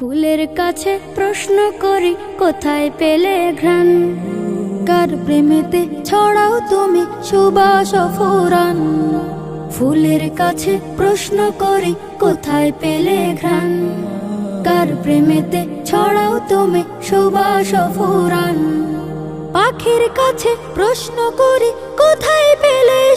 ফুলের কাছে প্রশ্ন করি, কোথায় পেলে ঘ্রাণ? কার প্রেমেতে ছড়াও তুমি সুবাস ফুরান? ফুলের কাছে প্রশ্ন করি, কোথায় পেলে ঘ্রাণ? কার প্রেমেতে ছড়াও তুমি সুবাস ফুরান? পাখির কাছে প্রশ্ন করি, কোথায় পেলে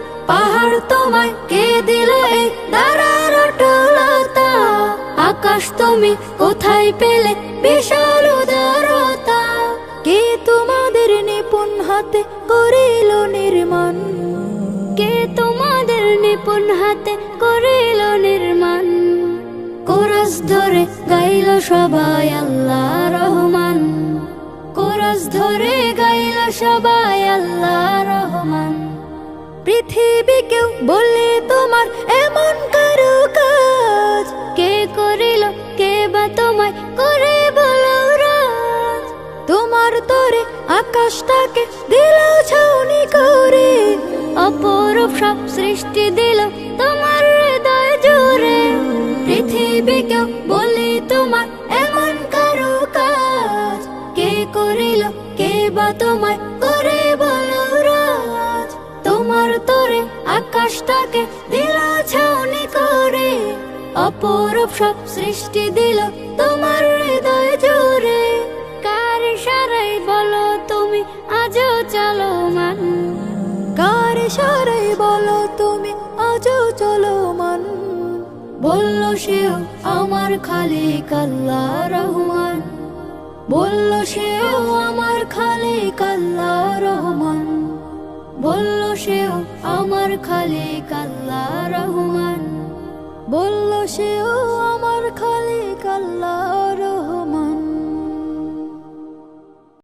তুমি কোথায় পেলে বিশাল উদারতা? কে তোমাদের নিপুণ হাতে করিল নির্মাণ? কে তোমাদের নিপুণ হাতে করিল নির্মাণ? কোরস ধরে গাইল সবাই আল্লাহ রহমান। কোরস ধরে গাইল সবাই আল্লাহ রহমান। পৃথিবী কেউ বলে তোমার তোমায় করে বলো তোমার তরে আকাশটাকে দিল ছাউনি করে। অপরূপ সব সৃষ্টি দিল তোমার হৃদয় জুড়ে। পৃথিবী কেউ বলে তোমার এমন কারও কাজ। কে করিল, কে বা তোমায় করে বলো তোমার তোরে আকাশটাকে দিল ছাউনি করে। অপরূপ সব সৃষ্টি দিল তোমার হৃদয় জুড়ে। কার সারাই বলো তুমি, আজও চলো মান কার সারাই বলো তুমি, আজও চলো মান বলল সেও আমার খালি কাল্লা রহমান। বলল সেও আমার খালি কাল্লা রহমান। বলল সেও আমার খালি কাল্লা রহমান। বলল সেও